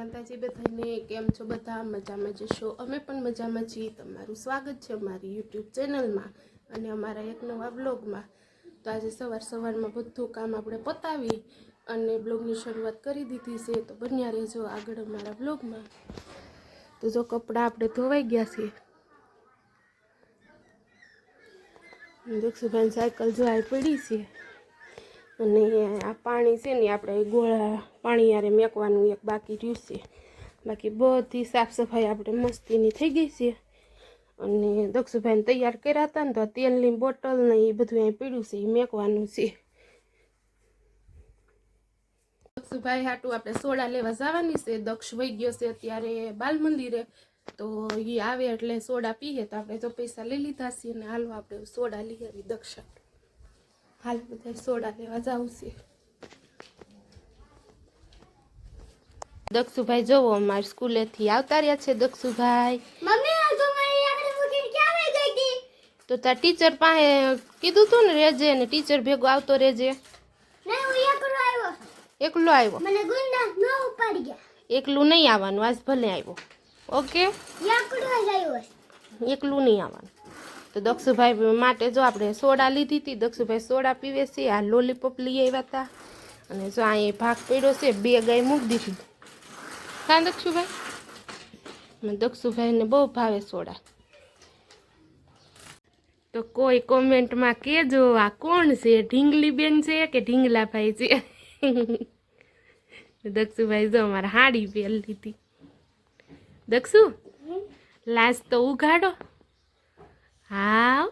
માતાજી બધાને કેમ છો? બધા મજામાં જશો અમે પણ મજામાં છીએ. તમારું સ્વાગત છે અમારી યુટ્યુબ ચેનલમાં અને અમારા એક નવા બ્લોગમાં તો આજે સવાર સવારમાં બધું કામ આપણે પતાવી અને બ્લોગની શરૂઆત કરી દીધી છે. તો બન્યા રહેજો આગળ અમારા બ્લોગમાં તો જો કપડાં આપણે ધોવાઈ ગયા છે. દક્ષુભાઈ સાયકલ આવી પડી છે. અને આ પાણી છે ને આપણે ગોળા પાણી યારે મેકવાનું એક બાકી રહ્યું છે. બાકી બધી સાફ સફાઈ આપણે મસ્તીની થઈ ગઈ છે. અને દક્ષુભાઈને તૈયાર કર્યા હતા ને તો તેલની બોટલ ને એ બધું અહીં પીડ્યું છે એ મેકવાનું છે. દક્ષુભાઈ હાટું આપણે સોડા લેવા જવાની છે. દક્ષ વહી ગયો છે અત્યારે બાલ મંદિરે તો એ આવે એટલે સોડા પીએ તો આપણે તો પૈસા લઈ લીધા છે અને હાલો આપણે સોડા લઈ આવી દક્ષ. હાલ બધા સોડા લેવા જાઉં છે. દક્ષુભાઈ જોવો અમારી સ્કૂલેથી આવતા રહ્યા છે દક્ષુભાઈ. તો તાર ટીચર પાસે કીધું તું ને રેજે ને ટીચર ભેગો આવતો રેજે એકલો આવ્યો. એકલો આવ્યો? મને ગુંડા ન ઉપાડી ગયા. એકલું નહીં આવવાનું આજ ભલે આવ્યો. ઓકે? એકલું નહીં આવવાનું. તો દક્ષુભાઈ માટે જો આપણે સોડા લીધી હતી, દક્ષુભાઈ સોડા પીવે છે, આ લોલીપોપ લઈ આવ્યા હતા. અને જો અહીં ભાગ પડ્યો છે, બે ગાય મૂકી દીધી. હા, દક્ષુભાઈ? દક્ષુભાઈને બહુ ભાવે સોડા. તો કોઈ કોમેન્ટમાં કહેજો, આ કોણ છે? ઢીંગલી બેન છે કે ઢીંગલાભાઈ છે? દક્ષુભાઈ જો અમારે હાડી પહેરી લીધી. દક્ષુ લાસ્ટ તો ઉઘાડો. હા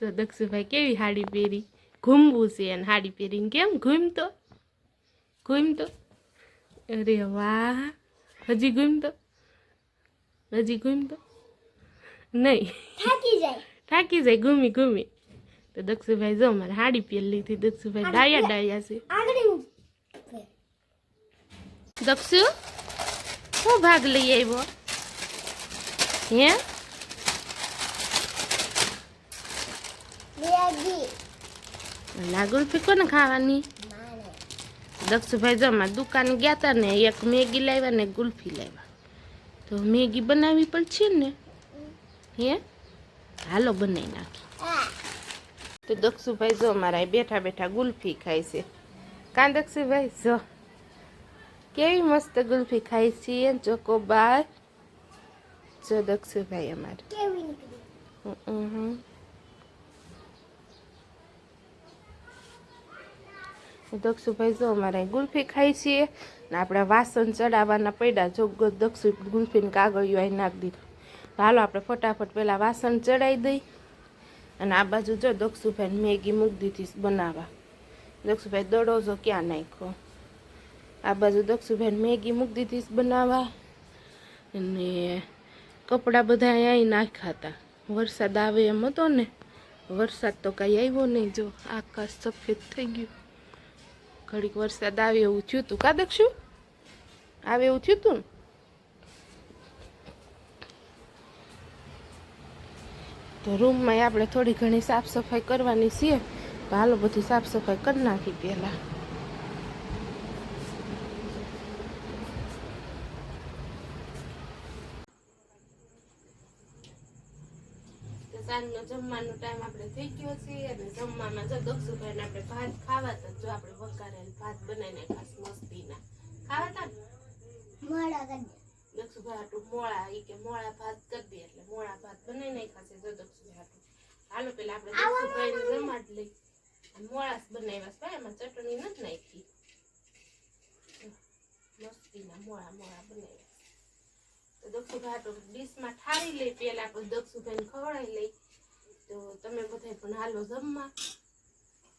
તો દક્ષુભાઈ કેવી હાડી પહેરી? ઘૂમવું છે અને હાડી પહેરીને કેમ ઘૂમતો? ઘૂમતો? અરે વાહ. હજી ઘૂમતો? હજી ઘૂમતો? નહીં. થાકી જાય. થાકી જાય ઘૂમી ઘૂમી. તો દક્ષુભાઈ જો મારે હાડી પહેરી લીધી. દક્ષુભાઈ ડાયા ડાયા છે. દક્ષુ શું ભાગ લઈ આવ્યો? હે? બેગી લાગુ ફીકો ને ખાવાની? દક્ષુભાઈ જો અમારે દુકાને ગયા હતા ને એક મેગી લાવ્યા ને ગુલ્ફી લાવ્યા. તો મેગી બનાવવી પડશે ને? હે? હાલો બનાવી નાખી. તો દક્ષુભાઈ જો મારા બેઠા બેઠા ગુલ્ફી ખાય છે. કાં દક્ષુભાઈ જો. કેવી મસ્ત ગુલ્ફી ખાય છે ચોકોબાર જો દક્ષુભાઈ અમારે. દક્ષુભાઈ જો અમારે ગુલ્ફી ખાઈ છીએ ને આપણે વાસણ ચડાવવાના પડ્યા, જો દક્ષુ ગુલ્ફીને કાગળિયો અહીં નાખી દીધું. હાલો આપણે ફટાફટ પહેલાં વાસણ ચડાવી દઈ. અને આ બાજુ જો દક્ષુભાઈ મેગી મૂકી દીધી બનાવવા. દક્ષુભાઈ દડો જો ક્યાં નાખ્યો? આ બાજુ દક્ષુભાઈ મેગી મૂકી દીધી બનાવવા. અને કપડાં બધા અહીં નાખ્યા હતા. વરસાદ આવે એમ હતો ને, વરસાદ તો કાંઈ આવ્યો નહીં. જો આકાશ સફેદ થઈ ગયું. ઘડીક વરસાદ આવે એવું થયું હતું કા દક્ષુ? આવે એવું થયું હતું? તો રૂમમાં આપણે થોડી ઘણી સાફ સફાઈ કરવાની છીએ. તો હાલો બધી સાફ સફાઈ કરી નાખી પહેલાં. સાંજનો જમવાનો ટાઈમ આપણે થઈ ગયો છે અને જમવામાં જો દક્ષુભાઈને આપણે ભાત ખાવા તો જો આપણે વઘારેલ ભાત બનાવીને ખાસ મસ્તીના. ખાવા તા કરી દક્ષુભાઈ હાટું મોળા એ કે મોળા ભાત કરી દે એટલે મોળા ભાત બનાવી નાખ્યા છે જો દક્ષુભાઈ હાટું. હાલો પેલા આપણે દક્ષુભાઈને જમાડ લઈ. મોળાસ બનાવ્યા છે એમાં ચટણી નથી નાખી. મસ્તીના મોળા મોળા બનાવ્યા. તો દક્ષુભાઈ હાટું ડીશમાં ઠારી લઈ પેલા આપણે દક્ષુભાઈને ખવડાવી લઈ તો તમે બધા પણ હાલો જમવા.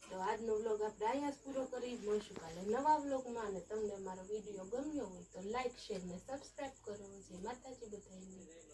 તો આજનો વ્લોગ આપણે આયાસ પૂરો કરી મળશું કાલે નવા વ્લોગમાં અને તમને મારો વીડિયો ગમ્યો હોય તો લાઇક શેર ને સબસ્ક્રાઈબ કરો. જે માતાજી બધાને